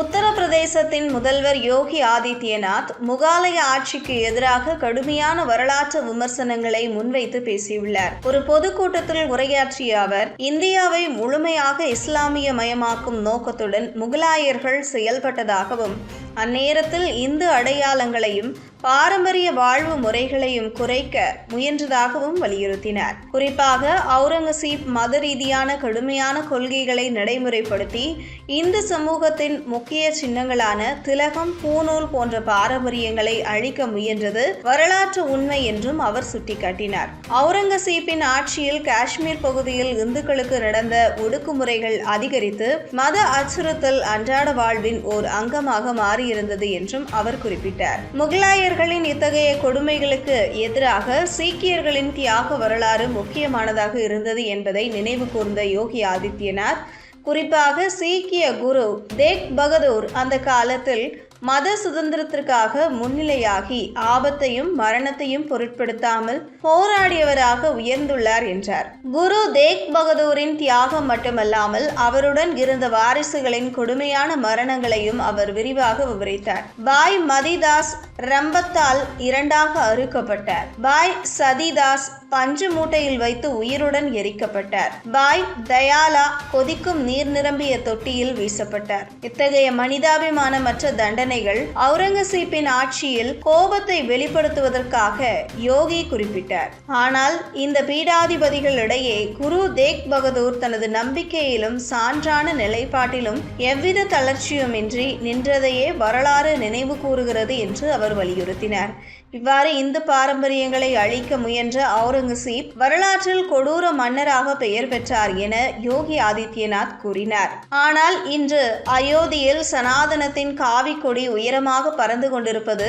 உத்தரப்பிரதேசத்தின் முதல்வர் யோகி ஆதித்யநாத் முகாலய ஆட்சிக்கு எதிராக கடுமையான வரலாற்று விமர்சனங்களை முன்வைத்து பேசியுள்ளார். ஒரு பொதுக்கூட்டத்தில் உரையாற்றிய அவர் இந்தியாவை முழுமையாக இஸ்லாமிய மயமாக்கும் நோக்கத்துடன் முகலாயர்கள் செயல்பட்டதாகவும் அந்நேரத்தில் இந்து அடையாளங்களையும் பாரம்பரிய வாழ்வு முறைகளையும் குறைக்க முயன்றதாகவும் வலியுறுத்தினார். குறிப்பாக அவுரங்கசீப் மத ரீதியான கடுமையான கொள்கைகளை நடைமுறைப்படுத்தி இந்து சமூகத்தின் முக்கிய சின்னங்களான திலகம் பூநூல் போன்ற பாரம்பரியங்களை அழிக்க முயன்றது வரலாற்று உண்மை என்றும் அவர் சுட்டிக்காட்டினார். அவுரங்கசீப்பின் ஆட்சியில் காஷ்மீர் பகுதியில் இந்துக்களுக்கு நடந்த ஒடுக்குமுறைகள் அதிகரித்து மத அச்சுறுத்தல் அன்றாட வாழ்வின் ஓர் அங்கமாக மாறியிருந்தது என்றும் அவர் குறிப்பிட்டார். முகலாயர்களின் இத்தகைய கொடுமைகளுக்கு எதிராக சீக்கியர்களின் தியாக வரலாறு முக்கியமானதாக இருந்தது என்பதை நினைவு கூர்ந்த யோகி ஆதித்யநாத் குறிப்பாக சீக்கிய குரு தேக் பகதூர் அந்த காலத்தில் மத சுதந்திரத்திற்காக முன்னிலையாகி ஆபத்தையும் மரணத்தையும் பொருட்படுத்தாமல் போராடியவராக உயர்ந்துள்ளார் என்றார். குரு தேக் பகதூரின் தியாகம் மட்டுமல்லாமல் அவருடன் இருந்த வாரிசுகளின் கொடுமையான மரணங்களையும் அவர் விரிவாக விவரித்தார். பாய் மதிதாஸ் ரம்பத்தால் இரண்டாக அறுக்கப்பட்டார். பாய் சதிதாஸ் பஞ்சு மூட்டையில் வைத்து உயிருடன் எரிக்கப்பட்டார். பாய் தயாலா கொதிக்கும் நீர் நிரம்பிய தொட்டியில் வீசப்பட்டார். இத்தகைய மனிதாபிமானமற்ற தண்டனைகள் அவுரங்கசீப்பின் ஆட்சியில் கோபத்தை வெளிப்படுத்துவதற்காக யோகி குறிப்பிட்டார். ஆனால் இந்த பீடாதிபதிகளிடையே குரு தேக் பகதூர் தனது நம்பிக்கையிலும் சான்றான நிலைப்பாட்டிலும் எவ்வித தளர்ச்சியுமின்றி நின்றதையே வரலாறு நினைவு கூறுகிறது என்று அவர் வலியுறுத்தினார். இவ்வாறு இந்து பாரம்பரியங்களை அழிக்க முயன்ற அவுரங்கசீப் வரலாற்றில் கொடூர மன்னராக பெயர் பெற்றார் என யோகி ஆதித்யநாத் கூறினார். ஆனால் இன்று அயோத்தியில் சனாதனத்தின் காவிக்கொடி கொடி உயரமாக பறந்து கொண்டிருப்பது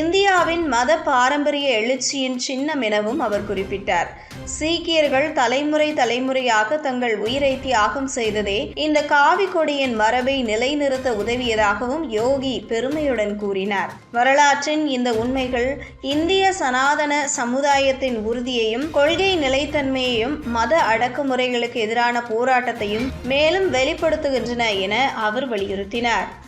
இந்தியாவின் மத பாரம்பரிய எழுச்சியின் சின்னம் எனவும் அவர் குறிப்பிட்டார். சீக்கியர்கள் தலைமுறை தலைமுறையாக தங்கள் உயிரை தியாகம் செய்ததே இந்த காவி கொடியின் மரபை நிலைநிறுத்த உதவியதாகவும் யோகி பெருமையுடன் கூறினார். வரலாற்றின் இந்த உண்மைகள் இந்திய சனாதன சமுதாயத்தின் உறுதியையும் கொள்கை நிலைத்தன்மையையும் மத அடக்குமுறைகளுக்கு எதிரான போராட்டத்தையும் மேலும் வெளிப்படுத்துகின்றன என அவர் வலியுறுத்தினார்.